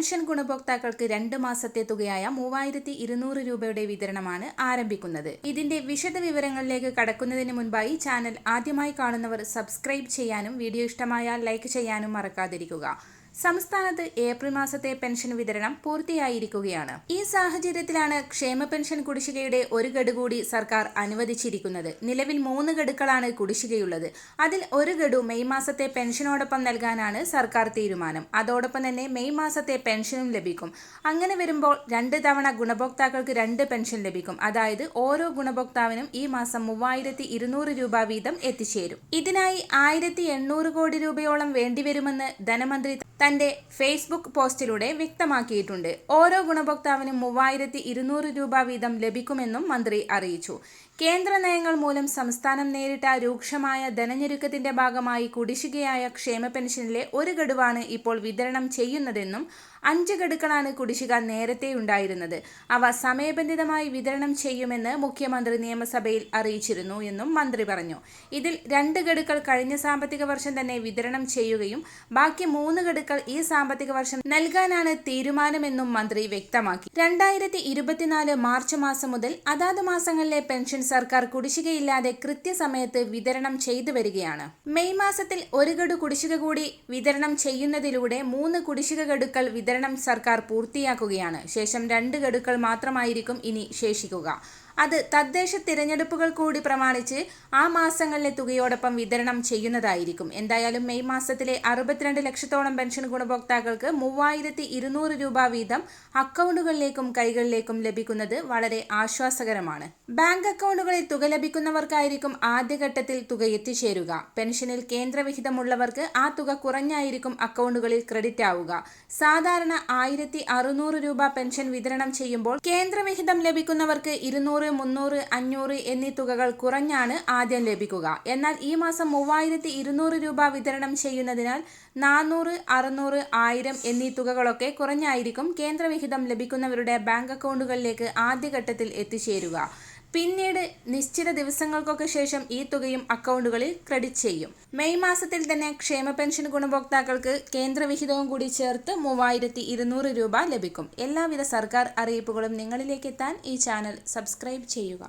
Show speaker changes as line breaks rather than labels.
Pension ഗുണഭോക്താക്കൾക്ക് രണ്ട് മാസത്തെ തുകയായ മൂവായിരത്തി ഇരുന്നൂറ് രൂപയുടെ വിതരണമാണ് ആരംഭിക്കുന്നത്. ഇതിന്റെ വിശദ വിവരങ്ങളിലേക്ക് കടക്കുന്നതിന് മുൻപായി ചാനൽ ആദ്യമായി കാണുന്നവർ സബ്സ്ക്രൈബ് ചെയ്യാനും വീഡിയോ ഇഷ്ടമായാൽ ലൈക്ക് ചെയ്യാനും മറക്കാതിരിക്കുക. സംസ്ഥാനത്ത് ഏപ്രിൽ മാസത്തെ പെൻഷൻ വിതരണം പൂർത്തിയായിരിക്കുകയാണ്. ഈ സാഹചര്യത്തിലാണ് ക്ഷേമ പെൻഷൻ കുടിശ്ശികയുടെ ഒരു ഗഡു കൂടി സർക്കാർ അനുവദിച്ചിരിക്കുന്നത്. നിലവിൽ മൂന്ന് ഗഡുക്കളാണ് കുടിശ്ശികയുള്ളത്. അതിൽ ഒരു ഗഡു മെയ് മാസത്തെ പെൻഷനോടൊപ്പം നൽകാനാണ് സർക്കാർ തീരുമാനം. അതോടൊപ്പം തന്നെ മെയ് മാസത്തെ പെൻഷനും ലഭിക്കും. അങ്ങനെ വരുമ്പോൾ രണ്ട് തവണ ഗുണഭോക്താക്കൾക്ക് രണ്ട് പെൻഷൻ ലഭിക്കും. അതായത് ഓരോ ഗുണഭോക്താവിനും ഈ മാസം മൂവായിരത്തി ഇരുന്നൂറ് രൂപ വീതം എത്തിച്ചേരും. ഇതിനായി ആയിരത്തി എണ്ണൂറ് കോടി രൂപയോളം വേണ്ടിവരുമെന്ന് ധനമന്ത്രി തന്റെ ഫേസ്ബുക്ക് പോസ്റ്റിലൂടെ വ്യക്തമാക്കിയിട്ടുണ്ട്. ഓരോ ഗുണഭോക്താവിനും മൂവായിരത്തി ഇരുന്നൂറ് രൂപ വീതം ലഭിക്കുമെന്നും മന്ത്രി അറിയിച്ചു. കേന്ദ്ര നയങ്ങൾ മൂലം സംസ്ഥാനം നേരിട്ട രൂക്ഷമായ ധനഞ്ഞെരുക്കത്തിന്റെ ഭാഗമായി കുടിശ്ശികയായ ക്ഷേമ പെൻഷനിലെ ഒരു ഗഡുവാണ് ഇപ്പോൾ വിതരണം ചെയ്യുന്നതെന്നും അഞ്ച് ഗഡുക്കളാണ് കുടിശ്ശിക നേരത്തെ ഉണ്ടായിരുന്നത്. അവ സമയബന്ധിതമായി വിതരണം ചെയ്യുമെന്ന് മുഖ്യമന്ത്രി നിയമസഭയിൽ അറിയിച്ചിരുന്നു എന്നും മന്ത്രി പറഞ്ഞു. ഇതിൽ രണ്ട് ഗഡുക്കൾ കഴിഞ്ഞ സാമ്പത്തിക വർഷം തന്നെ വിതരണം ചെയ്യുകയും ബാക്കി മൂന്ന് ഗഡുക്കൾ ഈ സാമ്പത്തിക വർഷം നൽകാനാണ് തീരുമാനമെന്നും മന്ത്രി വ്യക്തമാക്കി. രണ്ടായിരത്തി ഇരുപത്തിനാല് മാർച്ച് മാസം മുതൽ അതാത് മാസങ്ങളിലെ പെൻഷൻ സർക്കാർ കുടിശ്ശികയില്ലാതെ കൃത്യസമയത്ത് വിതരണം ചെയ്തു വരികയാണ്. മെയ് മാസത്തിൽ ഒരു ഗഡു കുടിശ്ശിക കൂടി വിതരണം ചെയ്യുന്നതിലൂടെ മൂന്ന് കുടിശ്ശിക ഗഡുക്കൾ വിതരണം സർക്കാർ പൂർത്തിയാക്കുകയാണ്. ശേഷം രണ്ട് ഗഡുക്കൾ മാത്രമായിരിക്കും ഇനി ശേഷിക്കുക. അത് തദ്ദേശ തിരഞ്ഞെടുപ്പുകൾ കൂടി പ്രമാണിച്ച് ആ മാസങ്ങളിലെ തുകയോടൊപ്പം വിതരണം ചെയ്യുന്നതായിരിക്കും. എന്തായാലും മെയ് മാസത്തിലെ അറുപത്തിരണ്ട് ലക്ഷത്തോളം പെൻഷൻ ഗുണഭോക്താക്കൾക്ക് മൂവായിരത്തി ഇരുന്നൂറ് രൂപ വീതം അക്കൗണ്ടുകളിലേക്കും കൈകളിലേക്കും ലഭിക്കുന്നത് വളരെ ആശ്വാസകരമാണ്. ബാങ്ക് അക്കൗണ്ടുകളിൽ തുക ലഭിക്കുന്നവർക്കായിരിക്കും ആദ്യഘട്ടത്തിൽ തുക എത്തിച്ചേരുക പെൻഷനിൽ കേന്ദ്രവിഹിതമുള്ളവർക്ക് ആ തുക കുറഞ്ഞായിരിക്കും അക്കൗണ്ടുകളിൽ ക്രെഡിറ്റ് ആവുക. സാധാരണ ആയിരത്തി രൂപ പെൻഷൻ വിതരണം ചെയ്യുമ്പോൾ കേന്ദ്രവിഹിതം ലഭിക്കുന്നവർക്ക് ഇരുന്നൂറ് മുന്നൂറ് അഞ്ഞൂറ് എന്നീ തുകകൾ കുറഞ്ഞാണ് ആദ്യം ലഭിക്കുക. എന്നാൽ ഈ മാസം മൂവായിരത്തി ഇരുന്നൂറ് രൂപ വിതരണം ചെയ്യുന്നതിനാൽ നാനൂറ് അറുന്നൂറ് ആയിരം എന്നീ തുകകളൊക്കെ കുറഞ്ഞായിരിക്കും കേന്ദ്രവിഹിതം ലഭിക്കുന്നവരുടെ ബാങ്ക് അക്കൗണ്ടുകളിലേക്ക് ആദ്യഘട്ടത്തിൽ എത്തിച്ചേരുക. പിന്നീട് നിശ്ചിത ദിവസങ്ങൾക്കൊക്കെ ശേഷം ഈ തുകയും അക്കൗണ്ടുകളിൽ ക്രെഡിറ്റ് ചെയ്യും. മെയ് മാസത്തിൽ തന്നെ ക്ഷേമ പെൻഷൻ ഗുണഭോക്താക്കൾക്ക് കേന്ദ്രവിഹിതവും കൂടി ചേർത്ത് മൂവായിരത്തി ഇരുന്നൂറ് രൂപ ലഭിക്കും. എല്ലാവിധ സർക്കാർ അറിയിപ്പുകളും നിങ്ങളിലേക്ക് എത്താൻ ഈ ചാനൽ സബ്സ്ക്രൈബ് ചെയ്യുക.